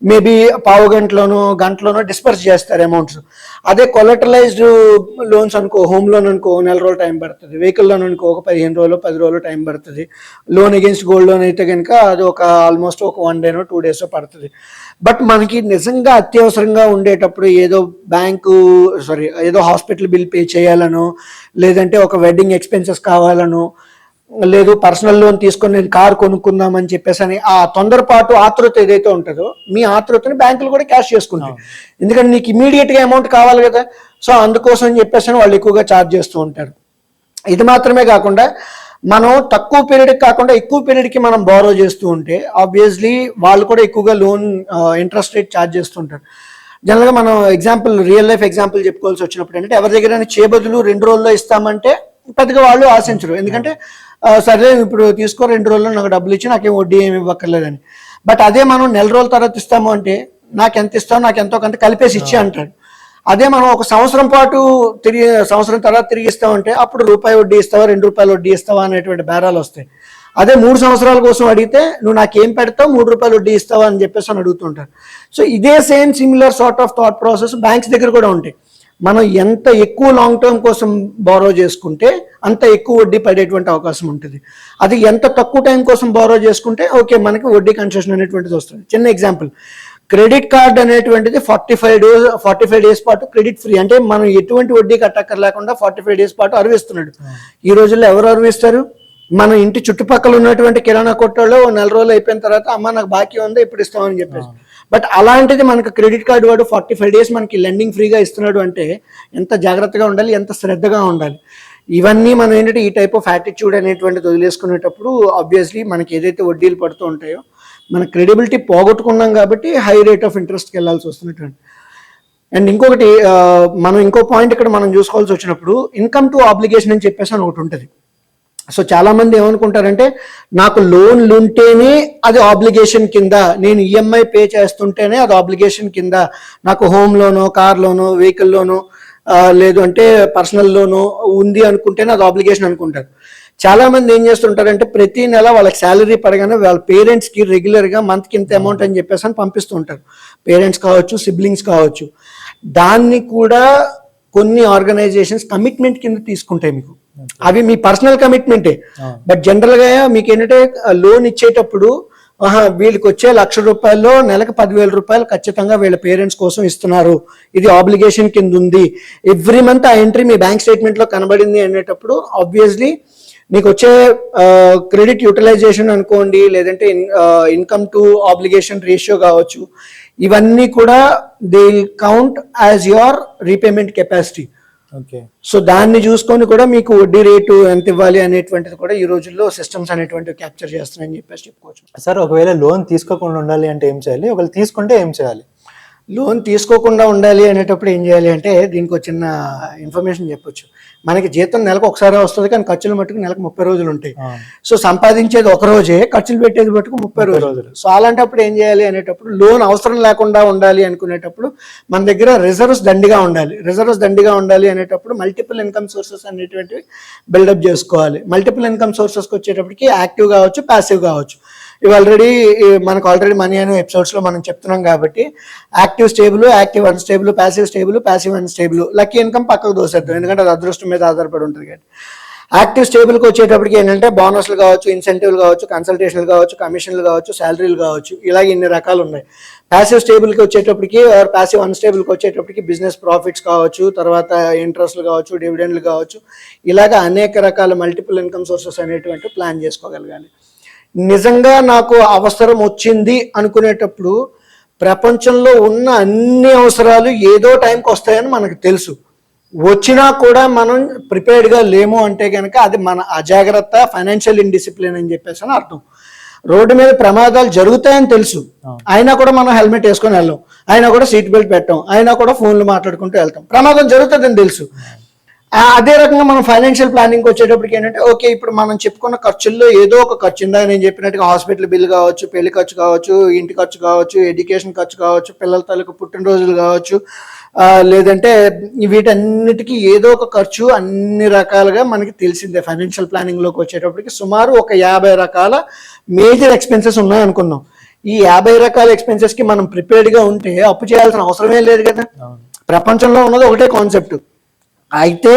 మేబీ పావు గంటలోనో గంటలోనో డిస్పర్స్ చేస్తారు అమౌంట్స్ అదే కొలటరైజ్డ్ లోన్స్ అనుకో హోమ్ లోన్ అనుకో నెల రోజులు టైం పడుతుంది. వెహికల్ లోన్ అనుకో ఒక పదిహేను రోజులు పది రోజులు టైం పడుతుంది. లోన్ అగేన్స్ట్ గోల్డ్ లోన్ అయితే కనుక అది ఒక ఆల్మోస్ట్ ఒక వన్ డేనో టూ డేస్ పడుతుంది. బట్ మనకి నిజంగా అత్యవసరంగా ఉండేటప్పుడు ఏదో బ్యాంకు సారీ ఏదో హాస్పిటల్ బిల్ పే చేయాలనో లేదంటే ఒక వెడ్డింగ్ ఎక్స్పెన్సెస్ కావాలనో లేదు పర్సనల్ లోన్ తీసుకొని నేను కార్ కొనుక్కుందామని చెప్పేసి అని ఆ తొందరపాటు ఆతృత ఏదైతే ఉంటుందో మీ ఆతృతని బ్యాంకులు కూడా క్యాష్ చేసుకుంటాయి. ఎందుకంటే నీకు ఇమీడియట్గా అమౌంట్ కావాలి కదా సో అందుకోసం చెప్పేసి వాళ్ళు ఎక్కువగా ఛార్జ్ చేస్తూ ఉంటారు. ఇది మాత్రమే కాకుండా మనం తక్కువ పీరియడ్కి కాకుండా ఎక్కువ పీరియడ్కి మనం బారో చేస్తూ ఉంటే ఆబ్వియస్లీ వాళ్ళు కూడా ఎక్కువగా లోన్ ఇంట్రెస్ట్ రేట్ ఛార్జ్ చేస్తుంటారు జనరల్గా మనం ఎగ్జాంపుల్ రియల్ లైఫ్ ఎగ్జాంపుల్ చెప్పుకోవాల్సి వచ్చినప్పుడు ఏంటంటే ఎవరి దగ్గర చేబదులు రెండు రోజుల్లో ఇస్తామంటే పెద్దగా వాళ్ళు ఆశించరు. ఎందుకంటే సరే ఇప్పుడు తీసుకో రెండు రోజుల్లో నాకు డబ్బులు ఇచ్చి నాకేం వడ్డీ ఏమి ఇవ్వక్కర్లేదని. బట్ అదే మనం నెల రోజుల తర్వాత ఇస్తాము అంటే నాకు ఎంత ఇస్తావు నాకు ఎంతో కొంత కలిపేసి ఇచ్చి అంటాడు. అదే మనం ఒక సంవత్సరం పాటు తిరిగి సంవత్సరం తర్వాత తిరిగి ఇస్తామంటే అప్పుడు రూపాయి వడ్డీ ఇస్తావా రెండు రూపాయలు వడ్డీ ఇస్తావా అనేటువంటి బేరాలు వస్తాయి. అదే మూడు సంవత్సరాల కోసం అడిగితే నువ్వు నాకేం పెడతావు మూడు రూపాయలు వడ్డీ ఇస్తావా అని చెప్పేసి అని అడుగుతుంటారు. సో ఇదే same similar sort of thought process banks దగ్గర కూడా ఉంటాయి. మనం ఎంత ఎక్కువ లాంగ్ టర్మ్ కోసం బారో చేసుకుంటే అంత ఎక్కువ వడ్డీ పడేటువంటి అవకాశం ఉంటుంది. అది ఎంత తక్కువ టైం కోసం బారో చేసుకుంటే ఓకే మనకి వడ్డీ కన్సెషన్ అనేటువంటిది వస్తుంది. చిన్న ఎగ్జాంపుల్ క్రెడిట్ కార్డ్ అనేటువంటిది forty five days forty five days పాటు క్రెడిట్ ఫ్రీ. అంటే మనం ఎటువంటి వడ్డీ కట్టక్కర్ లేకుండా ఫార్టీ ఫైవ్ డేస్ పాటు అరవిస్తున్నాడు. ఈ రోజుల్లో ఎవరు అరవిస్తారు? మన ఇంటి చుట్టుపక్కల ఉన్నటువంటి కిరాణా కొట్టలో నెల రోజులు అయిపోయిన తర్వాత అమ్మ నాకు బాకీ ఉంది? ఇప్పుడు ఇస్తామని చెప్పేసి. బట్ అలాంటిది మనకు క్రెడిట్ కార్డు వాడు ఫార్టీ ఫైవ్ డేస్ మనకి లెండింగ్ ఫ్రీగా ఇస్తున్నాడు అంటే ఎంత జాగ్రత్తగా ఉండాలి ఎంత శ్రద్ధగా ఉండాలి? ఇవన్నీ మనం ఏంటంటే ఈ టైప్ ఆఫ్ యాటిట్యూడ్ అనేటువంటిది వదిలేసుకునేటప్పుడు ఆబ్వియస్లీ మనకి ఏదైతే వడ్డీలు పడుతూ ఉంటాయో మన క్రెడిబిలిటీ పోగొట్టుకున్నాం కాబట్టి హై రేట్ ఆఫ్ ఇంట్రెస్ట్కి వెళ్ళాల్సి వస్తున్నటువంటి. అండ్ ఇంకొకటి మనం ఇంకో పాయింట్ ఇక్కడ మనం చూసుకోవాల్సి వచ్చినప్పుడు ఇన్కమ్ టు ఆబ్లిగేషన్ అని చెప్పేసి అని ఒకటి ఉంటుంది. సో చాలామంది ఏమనుకుంటారంటే నాకు లోన్లు ఉంటేనే అది ఆబ్లిగేషన్ కింద నేను ఈఎంఐ పే చేస్తుంటేనే అది ఆబ్లిగేషన్ కింద నాకు హోమ్ లోనో కార్ లోనో వెహికల్ లోనో లేదు అంటే పర్సనల్ లోనో ఉంది అనుకుంటేనే అది ఆబ్లిగేషన్ అనుకుంటారు. చాలా మంది ఏం చేస్తుంటారంటే ప్రతి నెల వాళ్ళకి శాలరీ పడగానే వాళ్ళ పేరెంట్స్కి రెగ్యులర్గా మంత్కి ఇంత అమౌంట్ అని చెప్పేసి అని పంపిస్తూ ఉంటారు. పేరెంట్స్ కావచ్చు సిబ్లింగ్స్ కావచ్చు. దాన్ని కూడా కొన్ని ఆర్గనైజేషన్స్ కమిట్మెంట్ కింద తీసుకుంటాయి మీకు. అవి మీ పర్సనల్ కమిట్మెంటే బట్ జనరల్గా మీకు ఏంటంటే లోన్ ఇచ్చేటప్పుడు ఆహా వీళ్ళకి వచ్చే లక్ష రూపాయల్లో నెలకు పదివేల రూపాయలు ఖచ్చితంగా వీళ్ళ పేరెంట్స్ కోసం ఇస్తున్నారు. ఇది ఆబ్లిగేషన్ కింద ఉంది. ఎవ్రీ మంత్ ఆ ఎంట్రీ మీ బ్యాంక్ స్టేట్మెంట్లో కనబడింది అనేటప్పుడు ఆబ్వియస్లీ మీకు వచ్చే క్రెడిట్ యూటిలైజేషన్ అనుకోండి లేదంటే ఇన్కమ్ టు ఆబ్లిగేషన్ రేషియో కావచ్చు ఇవన్నీ కూడా they will count as your repayment capacity. Okay. So దాన్ని చూసుకొని కూడా మీకు వడ్డీ రేటు ఎంత ఇవ్వాలి అనేటువంటిది కూడా ఈ రోజుల్లో సిస్టమ్స్ అనేటువంటివి క్యాప్చర్ చేస్తున్నాయని చెప్పేసి చెప్పుకోవచ్చు. సార్ ఒకవేళ లోన్ తీసుకోకుండా ఉండాలి అంటే ఏం చేయాలి? ఒకవేళ తీసుకుంటే ఏం చేయాలి? లోన్ తీసుకోకుండా ఉండాలి అనేటప్పుడు ఏం చేయాలి అంటే దీనికి చిన్న ఇన్ఫర్మేషన్ చెప్పొచ్చు. మనకి జీతం నెలకు ఒకసారి వస్తుంది కానీ ఖర్చులు మట్టుకు నెలకు ముప్పై రోజులు ఉంటాయి. సో సంపాదించేది ఒక రోజే ఖర్చులు పెట్టేది మటుకు ముప్పై రోజులు. రోజులు. సో అలాంటప్పుడు ఏం చేయాలి అనేటప్పుడు లోన్ అవసరం లేకుండా ఉండాలి అనుకునేటప్పుడు మన దగ్గర రిజర్వ్స్ దండిగా ఉండాలి. రిజర్వ్స్ దండిగా ఉండాలి అనేటప్పుడు మల్టిపుల్ ఇన్కమ్ సోర్సెస్ అనేటువంటివి బిల్డప్ చేసుకోవాలి. మల్టిపుల్ ఇన్కమ్ సోర్సెస్కి వచ్చేటప్పటికి యాక్టివ్ కావచ్చు ప్యాసివ్ కావచ్చు. ఇవి ఆల్రెడీ మనకు ఆల్రెడీ మనీ అనే ఎపిసోడ్స్లో మనం చెప్తున్నాం కాబట్టి active stable active unstable passive stable passive unstable lucky income పక్కకు దోసేద్దాం. ఎందుకంటే అది అదృష్టం మీద ఆధారపడి ఉంటుంది కాబట్టి. యాక్టివ్ స్టేబుల్కి వచ్చేటప్పటికి ఏంటంటే బోనస్లు కావచ్చు ఇన్సెంటివ్లు కావచ్చు కన్సల్టేషన్లు కావచ్చు కమిషన్లు కావచ్చు శాలరీలు కావచ్చు ఇలాగ ఇన్ని రకాలు ఉన్నాయి. ప్యాసివ్ స్టేబుల్కి వచ్చేటప్పటికి ఆర్ ప్యాసివ్ అన్స్టేబుల్కి వచ్చేటప్పటికి బిజినెస్ ప్రాఫిట్స్ కావచ్చు తర్వాత ఇంట్రెస్ట్లు కావచ్చు డివిడెండ్లు కావచ్చు ఇలాగ అనేక రకాల మల్టిపుల్ ఇన్కమ్ సోర్సెస్ అనేటువంటి ప్లాన్ చేసుకోగలగాలి. నిజంగా నాకు అవసరం వచ్చింది అనుకునేటప్పుడు ప్రపంచంలో ఉన్న అన్ని అవసరాలు ఏదో టైంకి వస్తాయని మనకు తెలుసు. వచ్చినా కూడా మనం ప్రిపేర్డ్గా లేము అంటే కనుక అది మన అజాగ్రత్త ఫైనాన్షియల్ ఇండిసిప్లిన్ అని చెప్పేసి అని అర్థం. రోడ్డు మీద ప్రమాదాలు జరుగుతాయని తెలుసు. అయినా కూడా మనం హెల్మెట్ వేసుకొని వెళ్ళాం. అయినా కూడా సీట్ బెల్ట్ పెట్టాం. అయినా కూడా ఫోన్లు మాట్లాడుకుంటూ వెళ్తాం. ప్రమాదం జరుగుతుందని తెలుసు. అదే రకంగా మనం ఫైనాన్షియల్ ప్లానింగ్ వచ్చేటప్పటికి ఏంటంటే ఓకే ఇప్పుడు మనం చెప్పుకున్న ఖర్చుల్లో ఏదో ఒక ఖర్చు ఇందా నేను చెప్పినట్టుగా హాస్పిటల్ బిల్ కావచ్చు పెళ్ళి ఖర్చు కావచ్చు ఇంటి ఖర్చు కావచ్చు ఎడ్యుకేషన్ ఖర్చు కావచ్చు పిల్లల తాలూకు పుట్టినరోజులు కావచ్చు లేదంటే వీటన్నిటికీ ఏదో ఒక ఖర్చు అన్ని రకాలుగా మనకి తెలిసిందే ఫైనాన్షియల్ ప్లానింగ్లోకి వచ్చేటప్పటికి. సుమారు ఒక యాభై రకాల మేజర్ ఎక్స్పెన్సెస్ ఉన్నాయి అనుకుందాం ఈ యాభై రకాల ఎక్స్పెన్సెస్కి మనం ప్రిపేర్డ్గా ఉంటే అప్పు చేయాల్సిన అవసరమే లేదు కదా. ప్రపంచంలో ఉన్నది ఒకటే కాన్సెప్ట్ అయితే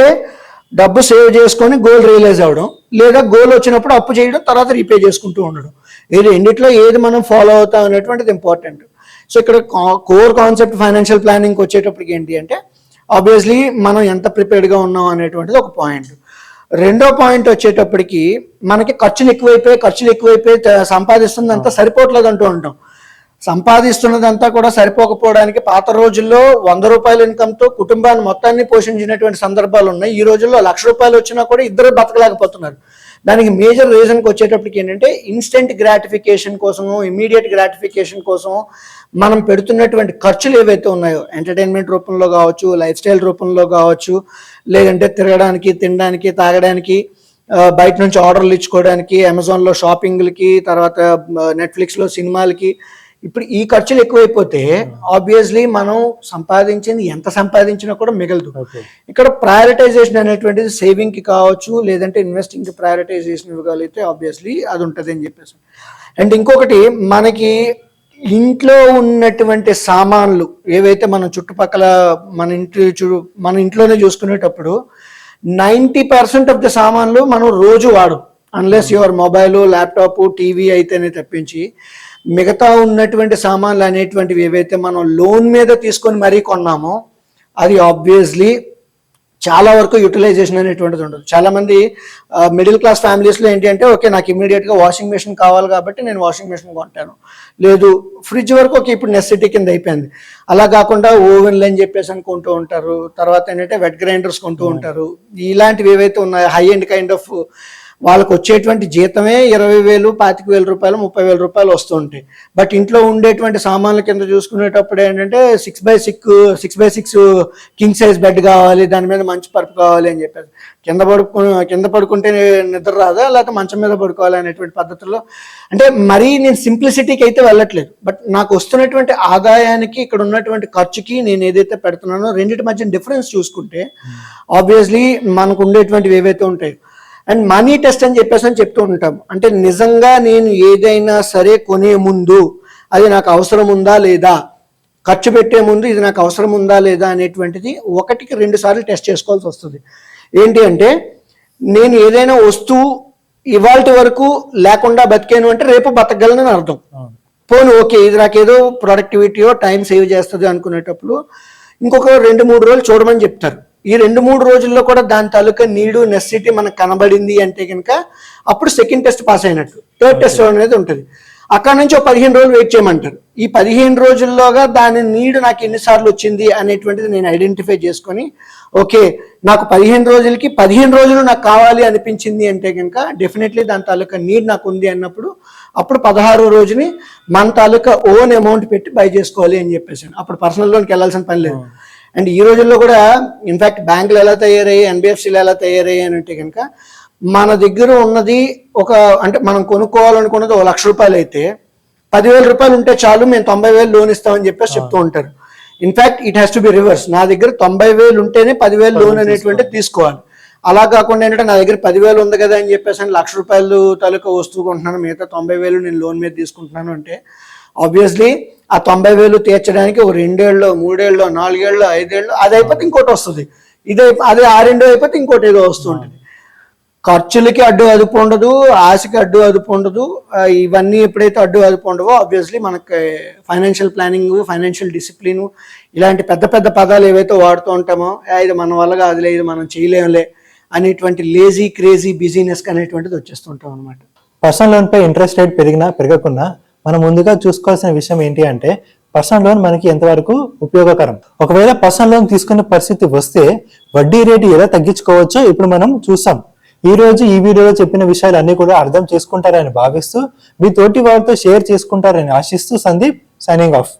డబ్బు సేవ్ చేసుకొని గోల్ రియలైజ్ అవ్వడం లేదా గోల్ వచ్చినప్పుడు అప్పు చేయడం తర్వాత రీపే చేసుకుంటూ ఉండడం. ఈ రెండిట్లో ఏది మనం ఫాలో అవుతాం అనేటువంటిది ఇంపార్టెంట్ సో ఇక్కడ కోర్ కాన్సెప్ట్ ఫైనాన్షియల్ ప్లానింగ్కి వచ్చేటప్పటికి ఏంటి అంటే ఆబ్వియస్లీ మనం ఎంత ప్రిపేర్డ్గా ఉన్నాం అనేటువంటిది ఒక పాయింట్ రెండో పాయింట్ వచ్చేటప్పటికి మనకి ఖర్చులు ఎక్కువైపోయి ఖర్చులు ఎక్కువైపోయి త- సంపాదిస్తున్నదంతా సరిపోవట్లేదు అంటూ ఉంటాం. సంపాదిస్తున్నదంతా కూడా సరిపోకపోవడానికి పాత రోజుల్లో వంద రూపాయల ఇన్కమ్తో కుటుంబాన్ని మొత్తాన్ని పోషించినటువంటి సందర్భాలు ఉన్నాయి. ఈ రోజుల్లో లక్ష రూపాయలు వచ్చినా కూడా ఇద్దరు బతకలేకపోతున్నారు. దానికి మేజర్ రీజన్కి వచ్చేటప్పటికి ఏంటంటే ఇన్స్టెంట్ గ్రాటిఫికేషన్ కోసము ఇమీడియట్ గ్రాటిఫికేషన్ కోసం మనం పెడుతున్నటువంటి ఖర్చులు ఏవైతే ఉన్నాయో ఎంటర్టైన్మెంట్ రూపంలో కావచ్చు లైఫ్ స్టైల్ రూపంలో కావచ్చు లేదంటే తిరగడానికి తినడానికి తాగడానికి బయట నుంచి ఆర్డర్లు ఇచ్చుకోవడానికి అమెజాన్లో షాపింగ్లకి తర్వాత నెట్ఫ్లిక్స్లో సినిమాలకి ఇప్పుడు ఈ ఖర్చులు ఎక్కువైపోతే ఆబ్వియస్లీ మనం సంపాదించింది ఎంత సంపాదించినా కూడా మిగలదు. ఇక్కడ ప్రయారిటైజేషన్ అనేటువంటిది సేవింగ్కి కావచ్చు లేదంటే ఇన్వెస్టింగ్కి ప్రయారిటైజేషన్ ఇవ్వగలిగితే ఆబ్వియస్లీ అది ఉంటుంది అని చెప్పేసి. అండ్ ఇంకొకటి మనకి ఇంట్లో ఉన్నటువంటి సామాన్లు ఏవైతే మనం చుట్టుపక్కల మన ఇంటి చూ మన ఇంట్లోనే చూసుకునేటప్పుడు నైంటీ పర్సెంట్ ఆఫ్ ద సామాన్లు మనం రోజు వాడం unless your mobile laptop TV అయితేనే తప్పించి మిగతా ఉన్నటువంటి సామాన్లు అనేటువంటివి ఏవైతే మనం లోన్ మీద తీసుకొని మరీ కొన్నామో అది ఆబ్వియస్లీ చాలా వరకు యూటిలైజేషన్ అనేటువంటిది ఉండదు. చాలా మంది మిడిల్ క్లాస్ ఫ్యామిలీస్లో ఏంటి అంటే ఓకే నాకు ఇమీడియట్గా వాషింగ్ మెషిన్ కావాలి కాబట్టి నేను వాషింగ్ మెషిన్ కొంటాను. లేదు ఫ్రిడ్జ్ వరకు ఓకే ఇప్పుడు నెసిటీ కింద అయిపోయింది. అలా కాకుండా ఓవెన్లు అని చెప్పేసి అని కొంటూ ఉంటారు. తర్వాత ఏంటంటే వెట్ గ్రైండర్స్ కొంటూ ఉంటారు. ఇలాంటివి ఏవైతే ఉన్నాయో హై ఎండ్ కైండ్ ఆఫ్ వాళ్ళకు వచ్చేటువంటి జీతమే ఇరవై వేలు పాతిక వేల రూపాయలు ముప్పై వేల రూపాయలు వస్తూ ఉంటాయి. బట్ ఇంట్లో ఉండేటువంటి సామాన్ల కింద చూసుకునేటప్పుడు ఏంటంటే six by six six by six king size bed కావాలి దాని మీద మంచి పరుపు కావాలి అని చెప్పేసి. కింద పడుకు కింద పడుకుంటే నిద్ర రాదా? లేకపోతే మంచం మీద పడుకోవాలి అనేటువంటి పద్ధతిలో అంటే మరీ నేను సింప్లిసిటీకి అయితే వెళ్ళట్లేదు. బట్ నాకు వస్తున్నటువంటి ఆదాయానికి ఇక్కడ ఉన్నటువంటి ఖర్చుకి నేను ఏదైతే పెడుతున్నానో రెండింటి మధ్య డిఫరెన్స్ చూసుకుంటే ఆబ్వియస్లీ మనకు ఉండేటువంటివి ఏవైతే ఉంటాయో అండ్ మనీ టెస్ట్ అని చెప్పేసి అని చెప్తూ ఉంటాం. అంటే నిజంగా నేను ఏదైనా సరే కొనే ముందు అది నాకు అవసరం ఉందా లేదా? ఖర్చు పెట్టే ముందు ఇది నాకు అవసరం ఉందా లేదా అనేటువంటిది ఒకటికి రెండు సార్లు టెస్ట్ చేసుకోవాల్సి వస్తుంది. ఏంటి అంటే నేను ఏదైనా వస్తువు ఇవాళ వరకు లేకుండా బతికాను అంటే రేపు బతకగలనని అర్థం. పోను ఓకే ఇది నాకేదో ప్రొడక్టివిటీయో టైం సేవ్ చేస్తుంది అనుకునేటప్పుడు ఇంకొక రెండు మూడు రోజులు చూడమని చెప్తారు. ఈ రెండు మూడు రోజుల్లో కూడా దాని తాలూకా నీడు నెసిటీ మనకు కనబడింది అంటే కనుక అప్పుడు సెకండ్ టెస్ట్ పాస్ అయినట్టు. థర్డ్ టెస్ట్ అనేది ఉంటుంది. అక్కడ నుంచి ఒక పదిహేను రోజులు వెయిట్ చేయమంటారు. ఈ పదిహేను రోజుల్లోగా దాని నీడు నాకు ఎన్నిసార్లు వచ్చింది అనేటువంటిది నేను ఐడెంటిఫై చేసుకొని ఓకే నాకు పదిహేను రోజులకి పదిహేను రోజులు నాకు కావాలి అనిపించింది అంటే కనుక డెఫినెట్లీ దాని తాలూకా నీడ్ నాకు ఉంది అన్నప్పుడు అప్పుడు పదహారు రోజుని మన తాలూకా ఓన్ అమౌంట్ పెట్టి బై చేసుకోవాలి అని చెప్పేసి అప్పుడు పర్సనల్ లోన్కి వెళ్ళాల్సిన పని లేదు. అండ్ ఈ రోజుల్లో కూడా ఇన్ఫాక్ట్ బ్యాంకులు ఎలా తయారయ్యాయి ఎన్బిఎఫ్సీలు ఎలా తయారయ్యాయి అని అంటే కనుక మన దగ్గర ఉన్నది ఒక అంటే మనం కొనుక్కోవాలనుకున్నది ఒక లక్ష రూపాయలు అయితే పదివేల రూపాయలు ఉంటే చాలు మేము తొంభై వేలు లోన్ ఇస్తామని చెప్పేసి చెప్తూ ఉంటారు. In fact it has to be reverse నా దగ్గర తొంభై వేలు ఉంటేనే పదివేలు లోన్ అనేటువంటి తీసుకోవాలి. అలా కాకుండా ఏంటంటే నా దగ్గర పదివేలు ఉంది కదా అని చెప్పేసి లక్ష రూపాయలు తాలూకా వస్తువు కొంటున్నాను మిగతా తొంభై వేలు నేను లోన్ మీద తీసుకుంటున్నాను అంటే ఆబ్వియస్లీ ఆ తొంభై వేలు తీర్చడానికి ఒక రెండేళ్ళు మూడేళ్ళు నాలుగేళ్ళు ఐదేళ్ళు అది అయిపోతే ఇంకోటి వస్తుంది. ఇదే అదే ఆ రెండో అయిపోతే ఇంకోటి ఏదో వస్తుంటుంది ఖర్చులకి అడ్డు అదుపు ఉండదు ఆశకి అడ్డు అదుపు ఉండదు ఇవన్నీ ఎప్పుడైతే అడ్డు అదుపు ఉండవో ఆబ్వియస్లీ మనకి ఫైనాన్షియల్ ప్లానింగ్ ఫైనాన్షియల్ డిసిప్లిన్ ఇలాంటి పెద్ద పెద్ద పదాలు ఏవైతే వాడుతూ ఉంటామో ఇది మన వల్ల కాదులే ఇది మనం చేయలేములే అనేటువంటి లేజీ క్రేజీ బిజీనెస్ అనేటువంటిది వచ్చేస్తుంటాం అనమాట పర్సనల్ లోన్ పై ఇంట్రెస్ట్ రేట్ పెరిగినా పెరగకున్నా మనం ముందుగా చూసుకోవాల్సిన విషయం ఏంటి అంటే పర్సనల్ లోన్ మనకి ఎంతవరకు ఉపయోగకరం? ఒకవేళ పర్సనల్ లోన్ తీసుకునే పరిస్థితి వస్తే వడ్డీ రేటు ఎలా తగ్గించుకోవచ్చో ఇప్పుడు మనం చూసాం. ఈ రోజు ఈ వీడియోలో చెప్పిన విషయాలు అన్ని కూడా అర్థం చేసుకుంటారని భావిస్తూ మీ తోటి వారితో షేర్ చేసుకుంటారని ఆశిస్తూ సందీప్ సైనింగ్ ఆఫ్